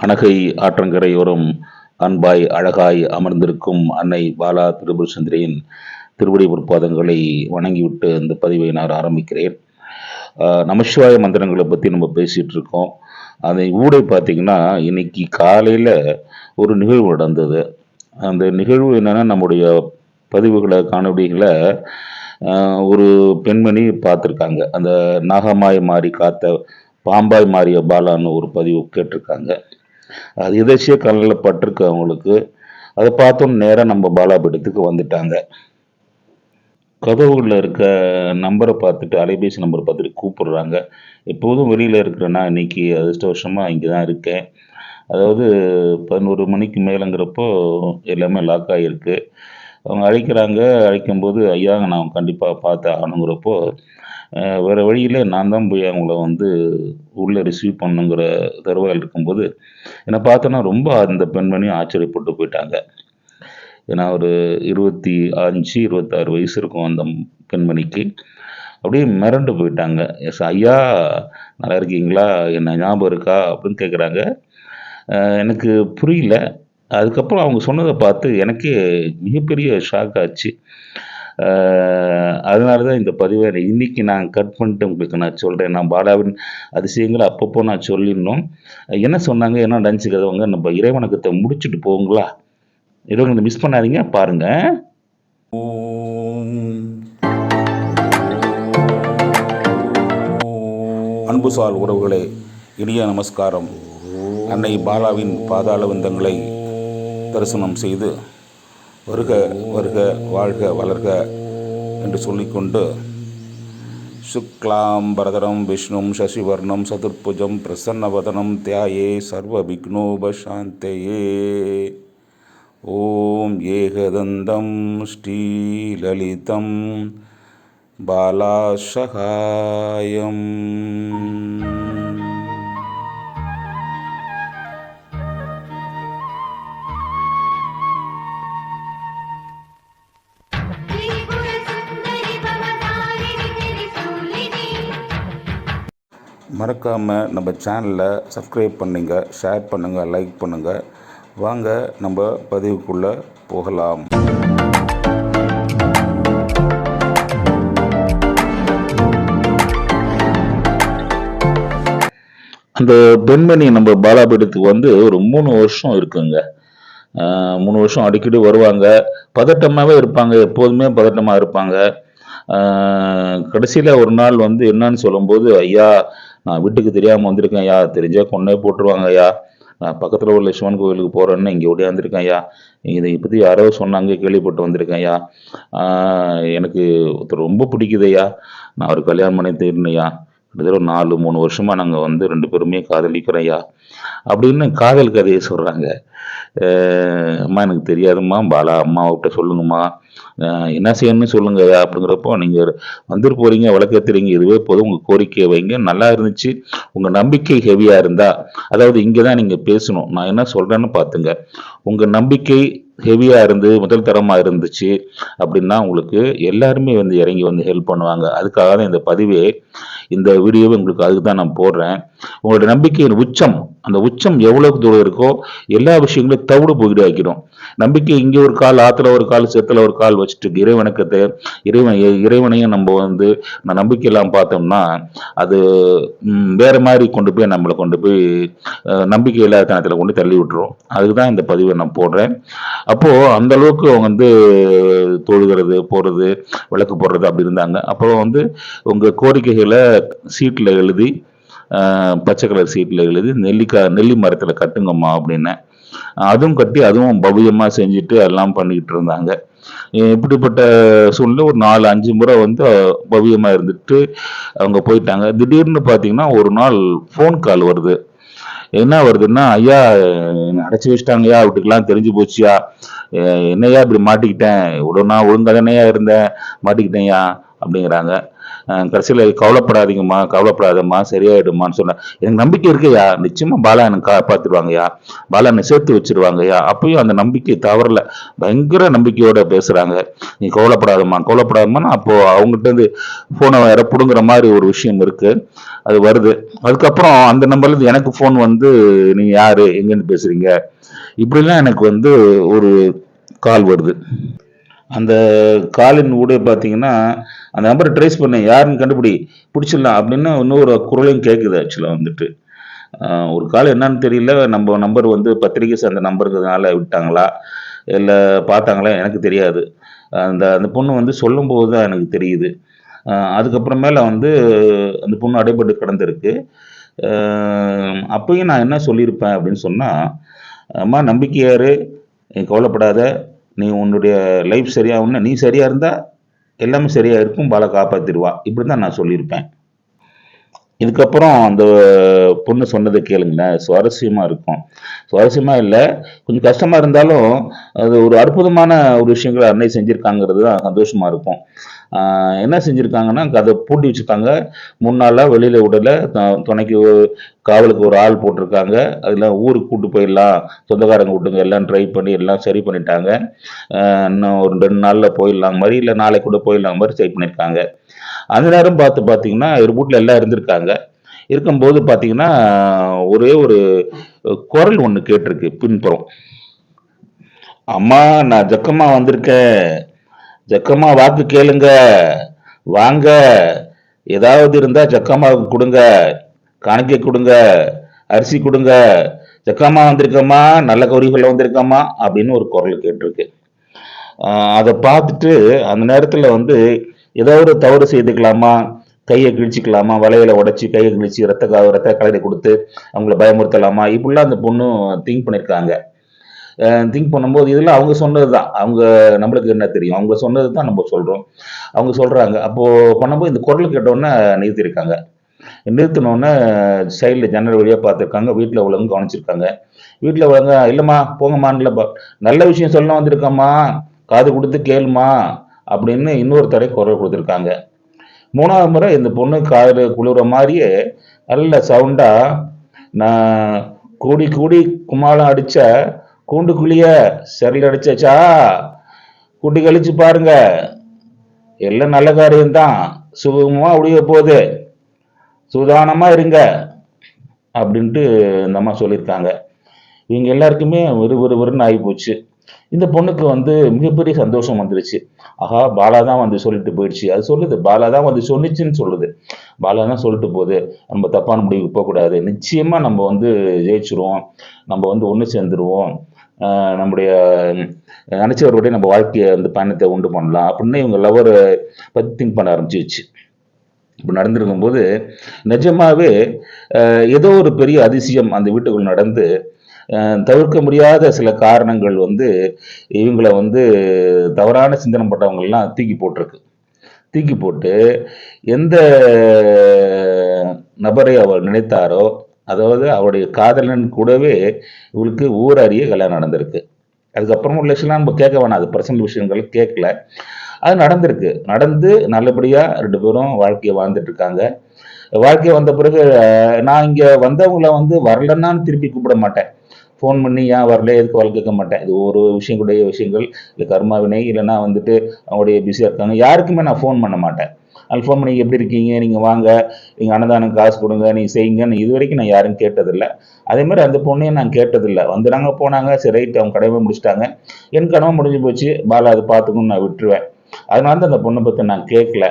அணகை ஆற்றங்கரையோரம் அன்பாய் அழகாய் அமர்ந்திருக்கும் அன்னை பாலா திரிபுர சுந்தரியின் திருவடி பொற்பாதங்களை வணங்கிவிட்டு இந்த பதிவை நான் ஆரம்பிக்கிறேன். நமசிவாய மந்திரங்களை பற்றி நம்ம பேசிகிட்டு இருக்கோம். அதை ஊடே பார்த்திங்கன்னா இன்னைக்கு காலையில் ஒரு நிகழ்வு நடந்தது. அந்த நிகழ்வு என்னென்னா நம்முடைய பதிவுகளை காணொலிகளை ஒரு பெண்மணி பார்த்துருக்காங்க. அந்த நாகமாய் மாறி காத்த பாம்பாய் மாறிய பாலான்னு ஒரு பதிவு கேட்டிருக்காங்க. அது எதாச்சிய கண்ணில் பட்டிருக்கு அவங்களுக்கு. அதை பார்த்தோன்னு நேராக நம்ம பாலாபீடத்துக்கு வந்துட்டாங்க. கதவுகளில் இருக்க நம்பரை பார்த்துட்டு அலைபேசி நம்பரை பார்த்துட்டு கூப்பிடுறாங்க. எப்போதும் வெளியில் இருக்கிறேன்னா இன்னைக்கு அதிர்ஷ்டவசமாக இங்கே தான் இருக்கேன். அதாவது பதினோரு மணிக்கு மேலேங்கிறப்போ எல்லாமே லாக் ஆகிருக்கு அவங்க அழைக்கிறாங்க. அழைக்கும்போது ஐயா நான் கண்டிப்பாக பார்த்து ஆகணுங்கிறப்போ வேறு வழியில் நான் தான் போய் அவங்கள வந்து உள்ளே ரிசீவ் பண்ணுங்கிற தருவாயில் இருக்கும்போது என்னை பார்த்தோன்னா ரொம்ப அந்த பெண்மணி ஆச்சரியப்பட்டு போயிட்டாங்க. ஏன்னா ஒரு இருபத்தி அஞ்சு இருபத்தாறு வயசு இருக்கும் அந்த பெண்மணிக்கு. அப்படியே மிரண்டு போயிட்டாங்க. எஸ் ஐயா நல்லா இருக்கீங்களா? என்ன ஞாபகம் இருக்கா? அப்படின்னு கேட்குறாங்க எனக்கு புரியல. அதுக்கப்புறம் அவங்க சொன்னதை பார்த்து எனக்கே மிகப்பெரிய ஷாக் ஆச்சு. அதனால தான் இந்த பதிவை இன்னைக்கு நான் கட் பண்ணிட்டு உங்களுக்கு நான் சொல்கிறேன் நான் பாலாவின் அதிசயங்களை அப்பப்போ நான் சொல்லிடணும். என்ன சொன்னாங்க என்ன நினச்சிக்கிறவங்க நம்ம இறைவணக்கத்தை முடிச்சுட்டு போங்களா இறைவனை மிஸ் பண்ணாதீங்க பாருங்கள் அன்புசால் உறவுகளே இனிய நமஸ்காரம். அன்னை பாலாவின் பாதாள விந்தங்களை தரிசனம் செய்து வருக வருக வாழ்க வளர்க என்று சொல்லிக்கொண்டு சுக்லாம் பரதரம் விஷ்ணும் சசிவர்ணம் சதுர்புஜம் பிரசன்னவதனம் தியாயே சர்வ விக்னோபசாந்தையே ஓம் ஏகதந்தம் ஸ்ரீலலிதம் பாலாசகாயம். மறக்காமல் நம்ம சேனலை சப்ஸ்கிரைப் பண்ணுங்கள் ஷேர் பண்ணுங்கள் லைக் பண்ணுங்கள் வாங்க நம்ம பதிவுக்குள்ளே போகலாம். அந்த பெண்மணி நம்ம பாலாபீடத்துக்கு வந்து ஒரு மூணு வருஷம் இருக்குங்க. மூணு வருஷம் அடிக்கடி வருவாங்க. பதட்டமாகவே இருப்பாங்க எப்போதுமே பதட்டமாக இருப்பாங்க. கடைசியில் ஒரு நாள் வந்து என்னன்னு சொல்லும்போது ஐயா நான் வீட்டுக்கு தெரியாமல் வந்திருக்கேன் ஐயா. தெரிஞ்சா கொண்டே போட்டுருவாங்க ஐயா. நான் பக்கத்தில் உள்ள சிவன் கோவிலுக்கு போகிறேன்னு இங்கே ஓடியாந்துருக்கேன் ஐயா. இதை பற்றி யாரோ சொன்னாங்க கேள்விப்பட்டு வந்திருக்கேன் ஐயா. எனக்கு ஒருத்தர் ரொம்ப பிடிக்குது ஐயா. நான் ஒரு கல்யாணம் பண்ணி தேடினேன் கிட்டத்தட்ட ஒரு நாலு மூணு வருஷமா நாங்கள் வந்து ரெண்டு பேருமே காதலிக்கிறோம் ஐயா அப்படின்னு காதல் கதையை சொல்கிறாங்க அம்மா எனக்கு தெரியாதும்மா. பாலா அம்மாவிட்ட சொல்லுங்கம்மா. என்ன செய்யணும்னு சொல்லுங்க அப்படிங்கிறப்போ நீங்கள் வந்துட்டு போறீங்க வழக்கத்துறீங்க இதுவே போதும். உங்கள் கோரிக்கையை வைங்க. நல்லா இருந்துச்சு. உங்கள் நம்பிக்கை ஹெவியாக இருந்தா அதாவது இங்கே தான் நீங்கள் பேசணும். நான் என்ன சொல்கிறேன்னு பார்த்துங்க உங்கள் நம்பிக்கை ஹெவியாக இருந்து முதல் தரமாக இருந்துச்சு அப்படின்னா உங்களுக்கு எல்லாருமே வந்து இறங்கி வந்து ஹெல்ப் பண்ணுவாங்க. அதுக்காக தான் இந்த பதிவே இந்த வீடியோவை உங்களுக்கு அதுக்கு தான் நான் போடுறேன். உங்களோட நம்பிக்கையின் உச்சம் அந்த உச்சம் எவ்வளவு தூரம் இருக்கோ எல்லா விஷயங்களும் தவிடு போயிட்டு ஆக்கிடும். நம்பிக்கை இங்கே ஒரு கால் ஆத்துல ஒரு கால் சேத்துல ஒரு கால் வச்சுட்டு இறைவணக்கத்தை இறைவன் இறைவனையும் நம்ம வந்து நான் நம்பிக்கையெல்லாம் பார்த்தோம்னா அது வேற மாதிரி கொண்டு போய் நம்மளை கொண்டு போய் அஹ், நம்பிக்கை இல்லாத தனத்தில் கொண்டு தள்ளி விட்டுரும். அதுக்கு தான் இந்த பதிவை நான் போடுறேன். அப்போ அந்த அளவுக்கு அவங்க வந்து தொழுகிறது போறது விளக்கு போடுறது அப்படி இருந்தாங்க. அப்போ வந்து உங்க கோரிக்கைகளை சீட்ல எழுதி பச்சை கலர் சீட்டில் எழுதி நெல்லிக்காய் நெல்லி மரத்தில் கட்டுங்கம்மா அப்படின்னேன் அதுவும் கட்டி அதுவும் பவ்யமாக செஞ்சுட்டு எல்லாம் பண்ணிக்கிட்டு இருந்தாங்க. இப்படிப்பட்ட சூழ்நிலை ஒரு நாலு அஞ்சு முறை வந்து அஹ், இருந்துட்டு அவங்க போயிட்டாங்க. திடீர்னு பார்த்தீங்கன்னா ஒரு நாள் ஃபோன் கால் வருது. என்ன வருதுன்னா ஐயா என்னை அடைச்சி வச்சிட்டாங்கய்யா அவட்டுக்கெல்லாம் தெரிஞ்சு போச்சுயா என்னையா என்னய்யா இப்படி மாட்டிக்கிட்டேன்? இவ்வளோ நான் ஒழுங்கா தானேயா இருந்தேன்? மாட்டிக்கிட்டேன்யா அப்படிங்கிறாங்க. கடைசியில் கவலைப்படாதீங்கம்மா கவலைப்படாதம்மா சரியாயிடுமான்னு சொன்னேன் எனக்கு நம்பிக்கை இருக்குயா நிச்சயமா பாலா எனக்கு காப்பாத்திடுவாங்கய்யா பாலா என்னை சேர்த்து வச்சிருவாங்கய்யா அப்பயும் அந்த நம்பிக்கை தவறல. பயங்கர நம்பிக்கையோட பேசுறாங்க. நீ கவலைப்படாதம்மா கவலைப்படாதம்மா. அப்போ அவங்ககிட்ட இருந்து போனை வேற புடுங்குற மாதிரி ஒரு விஷயம் இருக்கு. அது வருது. அதுக்கப்புறம் அந்த நம்பர்ல இருந்து எனக்கு ஃபோன் வந்து நீங்கள் யாரு? எங்கேருந்து பேசுறீங்க? இப்படிலாம் எனக்கு வந்து ஒரு கால் வருது. அந்த காலின் ஊடே பார்த்தீங்கன்னா அந்த நம்பரை ட்ரேஸ் பண்ண யாருன்னு கண்டுபிடி பிடிச்சிடலாம் அப்படின்னு இன்னொரு குரலையும் கேட்குது ஆக்சுவலாக வந்துட்டு. ஒரு கால் என்னன்னு தெரியல நம்ம நம்பர் வந்து பத்திரிகை சார்ந்த நம்பருங்கிறதுனால விட்டாங்களா இல்லை பார்த்தாங்களா எனக்கு தெரியாது. அந்த அந்த பொண்ணு வந்து சொல்லும்போது தான் எனக்கு தெரியுது. அதுக்கப்புறமேல வந்து அந்த பொண்ணு அடைபட்டு கிடந்திருக்கு. அப்பயும் நான் என்ன சொல்லியிருப்பேன் அப்படின்னு சொன்னால் அம்மா நம்பிக்கையாரு கவலைப்படாத நீ உன்னுடைய லைஃப் சரியாகணும் நீ சரியாக இருந்தால் எல்லாமே சரியாக இருக்கும் பாலை காப்பாற்றிடுவா இப்படி தான் நான் சொல்லியிருப்பேன். இதுக்கப்புறம் அந்த பொண்ணு சொன்னதை கேளுங்களேன். சுவாரஸ்யமாக இருக்கும். சுவாரஸ்யமாக இல்லை கொஞ்சம் கஷ்டமாக இருந்தாலும் அது ஒரு அற்புதமான ஒரு விஷயங்களை அன்னை செஞ்சுருக்காங்கிறது தான் சந்தோஷமாக இருக்கும். என்ன செஞ்சுருக்காங்கன்னா அதை பூட்டி வச்சுருக்காங்க. மூணு வெளியில் விடல. துணைக்கு காவலுக்கு ஒரு ஆள் போட்டிருக்காங்க. அதில் ஊருக்கு கூட்டு போயிடலாம். சொந்தக்காரங்க கூட்டுங்க எல்லாம் ட்ரை பண்ணி எல்லாம் சரி பண்ணிட்டாங்க. இன்னும் ஒரு ரெண்டு நாளில் போயிடலாம் மாதிரி இல்லை நாளைக்கு கூட போயிடலாம் மாதிரி சரி பண்ணியிருக்காங்க அந்த நேரம் பார்த்து பார்த்தீங்கன்னா இவர் வீட்டில் எல்லாம் இருந்திருக்காங்க. இருக்கும்போது பார்த்தீங்கன்னா ஒரே ஒரு குரல் ஒன்று கேட்டிருக்கு பின்புறம். அம்மா நான் ஜக்கம்மா வந்திருக்கேன். ஜக்கம்மா வாக்கு கேளுங்க. வாங்க. ஏதாவது இருந்தால் ஜக்கம்மாவுக்கு கொடுங்க. காணிக்கை கொடுங்க. அரிசி கொடுங்க. ஜக்கம்மா வந்திருக்கம்மா நல்ல கௌரிகள் வந்திருக்கம்மா அப்படின்னு ஒரு குரல் கேட்டிருக்கு. அதை பார்த்துட்டு அந்த நேரத்தில் வந்து ஏதோ ஒரு தவறு செய்துக்கலாமா? கையை கிழிச்சிக்கலாமா? வலையில உடைச்சி கையை கிழிச்சு ரத்த ரத்த கலரை கொடுத்து அவங்கள பயமுறுத்தலாமா? இப்படிலாம் அந்த பொண்ணு திங்க் பண்ணியிருக்காங்க திங்க் பண்ணும்போது இதில் அவங்க சொன்னது தான் அவங்க நம்மளுக்கு என்ன தெரியும்? அவங்க சொன்னது தான் நம்ம சொல்கிறோம் அவங்க சொல்கிறாங்க அப்போது பண்ணும்போது இந்த குரல் கேட்டோன்னே நிறுத்தியிருக்காங்க. நிறுத்தினோடனே சைடில் ஜன்னல் வழியாக பார்த்துருக்காங்க. வீட்டில் உள்ளவங்க கவனிச்சிருக்காங்க. வீட்டில் உள்ளவங்க இல்லைம்மா போங்கம்மான்ல நல்ல விஷயம் சொல்ல வந்திருக்கம்மா. காது கொடுத்து கேளுமா அப்படின்னு இன்னொரு தடவை குரல் கொடுத்துருக்காங்க. மூணாவது முறை இந்த பொண்ணு காது குளிர மாதிரியே நல்ல சவுண்டாக நான் கூடி கூடி குமாலம் அடித்த கூண்டுக்குழிய செரல் அடிச்சா குட்டி கழிச்சு பாருங்க. எல்லாம் நல்ல காரியம்தான். சுகமா முடிய போகுது. சுதானமாக இருங்க. அப்படின்ட்டு இந்த அம்மா சொல்லியிருக்காங்க. இவங்க எல்லாருக்குமே ஒரு ஒரு ஆகி போச்சு இந்த பொண்ணுக்கு வந்து மிகப்பெரிய சந்தோஷம் வந்துருச்சு. ஆஹா பாலா தான் வந்து சொல்லிட்டு போயிடுச்சு. அது சொல்லுது பாலா தான் வந்து சொன்னிச்சுன்னு சொல்லுது. பாலா தான் சொல்லிட்டு போகுது. நம்ம தப்பான முடிவுக்கு போகக்கூடாது. நிச்சயமா நம்ம வந்து ஜெயிச்சிருவோம். நம்ம வந்து ஒன்று சேர்ந்துருவோம். நம்முடைய நினச்சவருடைய நம்ம வாழ்க்கையை அந்த பயணத்தை உண்டு பண்ணலாம். அப்படின்னு இவங்க லவர் பற்றி திங்க் பண்ண ஆரம்பிச்சிருச்சு. இப்படி நடந்திருக்கும்போது நிஜமாவே ஏதோ ஒரு பெரிய அதிசயம் அந்த வீட்டுக்குள் நடந்து தவிர்க்க முடியாத சில காரணங்கள் வந்து இவங்கள வந்து தவறான சிந்தனை பட்டவங்கள்லாம் தூக்கி போட்டிருக்கு. தூக்கி போட்டு எந்த நபரை அவர் நினைத்தாரோ அதாவது அவருடைய காதலன் கூடவே இவளுக்கு ஊர் அறிய கல்யாணம் நடந்திருக்கு. அதுக்கப்புறம் உள்ள விஷயம்லாம் நம்ம கேட்க வேணாம் அது பர்சனல் விஷயங்கள் கேட்கல. அது நடந்திருக்கு. நடந்து நல்லபடியாக ரெண்டு பேரும் வாழ்க்கையை வாழ்ந்துட்டு இருக்காங்க. வாழ்க்கை வந்த பிறகு நான் இங்கே வந்தவங்கள வந்து வரலன்னான்னு திருப்பி கூப்பிட மாட்டேன். ஃபோன் பண்ணி ஏன் வரல? எதுக்கு வரல கேட்க மாட்டேன்? இது ஒரு விஷயங்களுடைய விஷயங்கள். இல்லை கர்மாவினை இல்லைன்னா வந்துட்டு அவங்களுடைய பிஸியாக இருக்காங்க. யாருக்குமே நான் ஃபோன் பண்ண மாட்டேன். அது ஃபோன் பண்ணி எப்படி இருக்கீங்க? நீங்கள் வாங்க. நீங்கள் அன்னதானம் காசு கொடுங்க. நீங்கள் செய்யுங்கன்னு இது வரைக்கும் நான் யாரும் கேட்டதில்லை. அதே மாதிரி அந்த பொண்ணையும் நான் கேட்டதில்லை. வந்துடாங்க போனாங்க. சரி ரைட் அவங்க கடமை முடிச்சிட்டாங்க. என் கடமை முடிஞ்சு போச்சு. பாலா அதை பார்த்துக்கணும்னு நான் விட்டுருவேன். அதனால தான் அந்த பொண்ணை பற்றி நான் கேட்கல.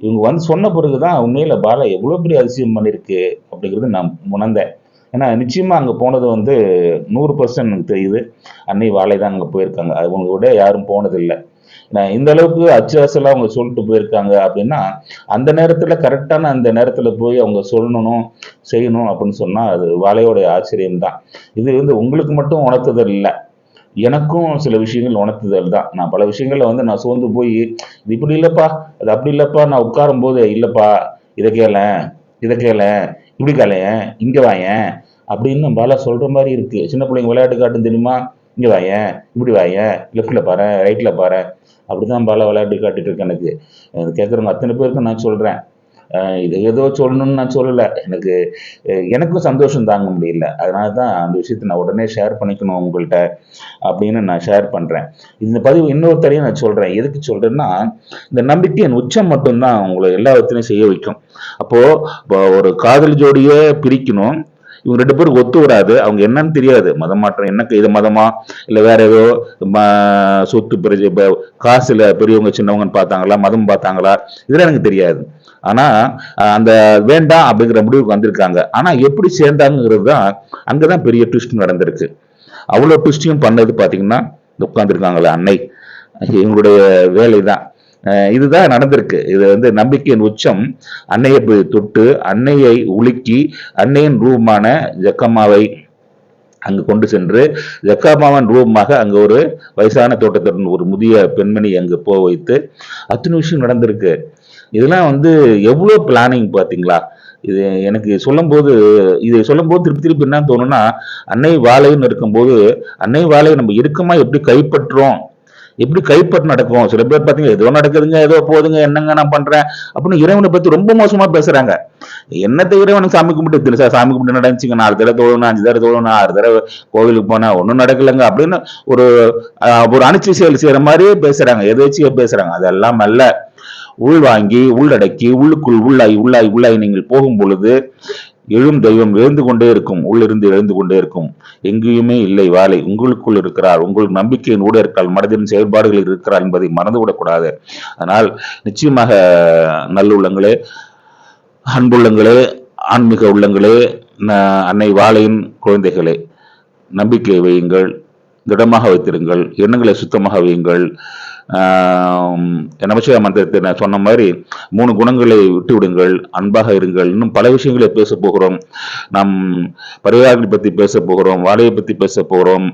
இவங்க வந்து சொன்ன பிறகு தான் உண்மையில் பாலா எவ்வளோ பெரிய அதிசயம் பண்ணியிருக்கு அப்படிங்கிறது நான் உணர்ந்தேன். ஏன்னா நிச்சயமாக அங்கே போனது வந்து நூறு பர்சன்ட் எனக்கு தெரியுது. அன்னை வாழை தான் அங்கே போயிருக்காங்க. அவங்க விட யாரும் போனதில்லை. நான் இந்த அளவுக்கு அச்சாசலாக அவங்க சொல்லிட்டு போயிருக்காங்க அப்படின்னா அந்த நேரத்தில் கரெக்டான அந்த நேரத்தில் போய் அவங்க சொல்லணும் செய்யணும் அப்படின்னு சொன்னால் அது வாழையோடைய ஆச்சரியம் தான் இது வந்து உங்களுக்கு மட்டும் உணர்த்துதல் இல்லை. எனக்கும் சில விஷயங்கள் உணர்த்துதல் தான். நான் பல விஷயங்கள்ல வந்து நான் சோர்ந்து போய் இது இப்படி இல்லைப்பா அது அப்படி இல்லைப்பா நான் உட்காரும் போது இல்லைப்பா இதை கேளேன் இதை கேளேன் இப்படி கேளையன் இங்கே வாயேன் அப்படின்னு பாலா சொல்கிற மாதிரி இருக்கு. சின்ன பிள்ளைங்க விளையாட்டு காட்டும் தெரியுமா? இங்கே வாயேன் இப்படி வாயேன் லெஃப்டில் பாரு ரைட்டில் பாரு. அப்படி தான் விளையாட்டு காட்டிட்டு இருக்கேன் எனக்கு. கேட்குறவங்க அத்தனை பேருக்கு நான் சொல்கிறேன் இது ஏதோ சொல்லணும்னு நான் சொல்லலை. எனக்கு எனக்கும் சந்தோஷம் தாங்க முடியல. அதனால தான் அந்த விஷயத்தை நான் உடனே ஷேர் பண்ணிக்கணும் உங்கள்கிட்ட அப்படின்னு நான் ஷேர் பண்ணுறேன் இந்த பதிவு இன்னொருத்தரையும் நான் சொல்கிறேன் எதுக்கு சொல்கிறேன்னா இந்த நம்பிக்கையின் உச்சம் மட்டும்தான் உங்களை எல்லாத்தையும் செய்ய வைக்கும். அப்போது ஒரு காதல் ஜோடியே பிரிக்கணும். இவங்க ரெண்டு பேரும் ஒத்து வராது. அவங்க என்னன்னு தெரியாது. மதம் மாற்றம் என்ன இது மதமா? இல்லை வேற ஏதோ ம- சொத்து பெரிய காசுல பெரியவங்க சின்னவங்கன்னு பார்த்தாங்களா? மதம் பார்த்தாங்களா? இதெல்லாம் எனக்கு தெரியாது. ஆனா அந்த வேண்டாம் அப்படிங்கிற முடிவுக்கு வந்திருக்காங்க. ஆனா எப்படி சேர்ந்தாங்கிறது தான் அங்கதான் பெரிய ட்விஸ்ட் நடந்திருக்கு. அவ்வளோ ட்விஸ்டையும் பண்ணது பார்த்தீங்கன்னா உட்காந்துருக்காங்களே அன்னை. இவங்களுடைய வேலை தான் இதுதான் நடந்திருக்கு. இது வந்து நம்பிக்கையின் உச்சம். அன்னையை போய் தொட்டு அன்னையை உலுக்கி அன்னையின் ரூபமான ஜக்கம்மாவை அங்கு கொண்டு சென்று ஜக்காமாவன் ரூபமாக அங்கே ஒரு வயசான தோட்டத்துடன் ஒரு முதிய பெண்மணி அங்கு போக வைத்து அத்தனை விஷயம் நடந்திருக்கு. இதெல்லாம் வந்து எவ்வளோ பிளானிங் பார்த்தீங்களா? இது எனக்கு சொல்லும்போது இதை சொல்லும்போது திருப்பி திருப்பி என்ன தோணுன்னா அன்னை வாழைன்னு இருக்கும்போது அன்னை வாழையை நம்ம இறுக்கமாக எப்படி கைப்பற்றுறோம்? எப்படி கைப்பற்று நடக்கும்? சில பேர் பார்த்தீங்க ஏதோ நடக்குதுங்க ஏதோ போகுதுங்க என்னங்க நான் பண்றேன்? அப்படின்னு இறைவனை பத்தி ரொம்ப மோசமா பேசுறாங்க. என்னத்தை இறைவனுக்கு சாமி கும்பிட்டு திரு சார் சாமி கும்பிட்டு நடந்துச்சுங்க? நாலு தடவை தோழணும் அஞ்சு தடவை தோழணும் ஆறு தடவை கோவிலுக்கு போனா ஒன்றும் நடக்கலைங்க அப்படின்னு ஒரு ஒரு அணிச்சி செயல் செய்யற மாதிரியே பேசுறாங்க. எதேச்சியா பேசுறாங்க? அதெல்லாம் அல்ல. உள்வாங்கி உள்ளடக்கி உள்ளுக்குள் உள்ளாய் உள்ளாய் உள்ளாய் நீங்கள் போகும் பொழுது எழும் தெய்வம் எழுந்து கொண்டே இருக்கும் உள்ளிருந்து எழுந்து கொண்டே இருக்கும். எங்கேயுமே இல்லை வாழை. உங்களுக்குள் இருக்கிறார். உங்கள் நம்பிக்கையின் ஊட இருக்கால். மனதின் செயல்பாடுகளில் இருக்கிறார் என்பதை மறந்துவிடக்கூடாது அதனால் நிச்சயமாக நல்லுள்ளங்களே அன்புள்ளங்களே ஆன்மீக உள்ளங்களே அன்னை வாழையின் குழந்தைகளே நம்பிக்கை வையுங்கள் திடமாக வைத்திருங்கள் எண்ணங்களை சுத்தமாக வையுங்கள். நமச்சிவாய மந்திரத்தை நான் சொன்ன மாதிரி மூணு குணங்களை விட்டு விடுங்கள் அன்பாக இருங்கள் இன்னும் பல விஷயங்களை பேச போகிறோம் நாம் பரிவாரங்களை பற்றி பேச போகிறோம் வாழையை பற்றி பேச போகிறோம்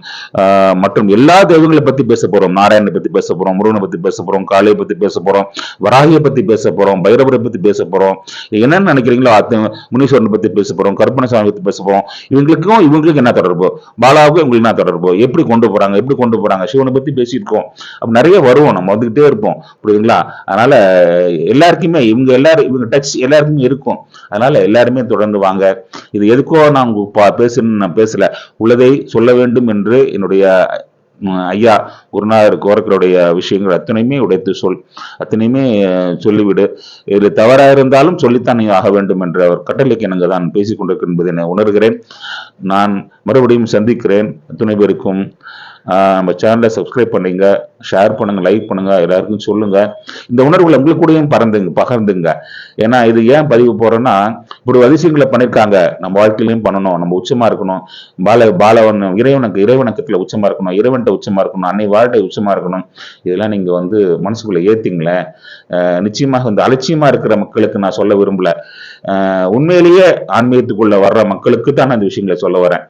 மற்றும் எல்லா தெய்வங்களை பற்றி பேச போறோம் நாராயணனை பற்றி பேச போறோம் முருகனை பற்றி பேச போகிறோம் காளியை பற்றி பேச போகிறோம் வராகியை பற்றி பேச போகிறோம் பைரவரை பற்றி பேச போகிறோம் என்னென்னு நினைக்கிறீங்களோ அத்த முனீஸ்வரனை பற்றி பேச போகிறோம் கற்பனை சாமி பற்றி பேச போகிறோம் இவங்களுக்கும் இவங்களுக்கு என்ன தொடர்பு பாலாவுக்கும் இவங்களுக்கு என்ன தொடர்பு எப்படி கொண்டு போகிறாங்க எப்படி கொண்டு போகிறாங்க சிவனை பற்றி பேசியிருக்கோம் அப்போ நிறைய வருவோம் நம்ம வந்துகிட்டே இருப்போம். புரியுதுங்களா? அதனால எல்லாருக்குமே இவங்க எல்லாரும் இவங்க டச் எல்லாருக்குமே இருக்கும். அதனால எல்லாருமே தொடர்ந்து வாங்க. இது எதுக்கோ நான் பா- பேசணும்னு நான் பேசல. உள்ளதை சொல்ல வேண்டும் என்று என்னுடைய ஐயா குருநாதர் கோரக்கருடைய விஷயங்கள் அத்தனையுமே உடைத்து சொல் அத்தனையுமே சொல்லிவிடு. இது தவறாக இருந்தாலும் சொல்லித்தான் நீ ஆக வேண்டும் என்ற ஒரு கட்டளைக்கு எனக்கு தான் பேசிக் என்பதை உணர்கிறேன். நான் மறுபடியும் சந்திக்கிறேன். அத்துணை பேருக்கும் நம்ம சேனலை சப்ஸ்கிரைப் பண்ணுங்க ஷேர் பண்ணுங்க லைக் பண்ணுங்க எல்லாருக்கும் சொல்லுங்க. இந்த உணர்வுகளை உங்களுக்கு கூடயும் பறந்துங்க பகிர்ந்துங்க. ஏன்னா இது ஏன் பதிவு போறேன்னா இப்படி அதிசயங்களை பண்ணியிருக்காங்க நம்ம வாழ்க்கையிலையும் பண்ணணும் நம்ம உச்சமா இருக்கணும். பால பாலவன் இறைவனுக்கு இறைவணக்கத்துல உச்சமா இருக்கணும் இறைவன்கிட்ட உச்சமா இருக்கணும் அன்னை வாழ்க்கை உச்சமா இருக்கணும். இதெல்லாம் நீங்க வந்து மனசுக்குள்ள ஏத்திங்களேன். நிச்சயமாக இந்த அலட்சியமா இருக்கிற மக்களுக்கு நான் சொல்ல விரும்பல. உண்மையிலேயே ஆன்மீகத்துக்குள்ள வர்ற மக்களுக்கு தான் நான் இந்த விஷயங்களை சொல்ல வரேன்.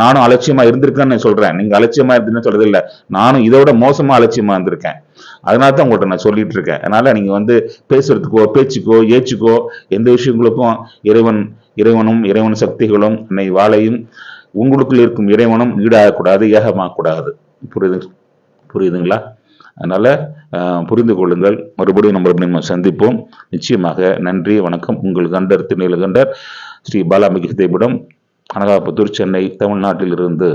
நானும் அலட்சியமா இருந்திருக்கேன்னு நான் சொல்றேன். நீங்க அலட்சியமா இருந்தீங்கன்னு சொல்றது இல்ல நானும் இதோட மோசமா அலட்சியமா இருந்திருக்கேன். அதனால தான் உங்கள்கிட்ட நான் சொல்லிட்டு இருக்கேன். அதனால நீங்க வந்து பேசுறதுக்கோ பேச்சுக்கோ ஏச்சுக்கோ எந்த விஷயங்களுக்கும் இறைவன் இறைவனும் இறைவன் சக்திகளும் என்னை வாழையும் உங்களுக்குள் இருக்கும் இறைவனும் ஈடாகக்கூடாது ஏகமாகக்கூடாது. புரியுது புரியுதுங்களா? அதனால புரிந்து கொள்ளுங்கள். மறுபடியும் நம்ம நம்ம சந்திப்போம். நிச்சயமாக நன்றி வணக்கம். உங்கள் கண்டர் திருநீலகண்டர் ஸ்ரீ பாலாம்பிகை அனகாபுத்தூர் சென்னை தமிழ்நாட்டிலிருந்து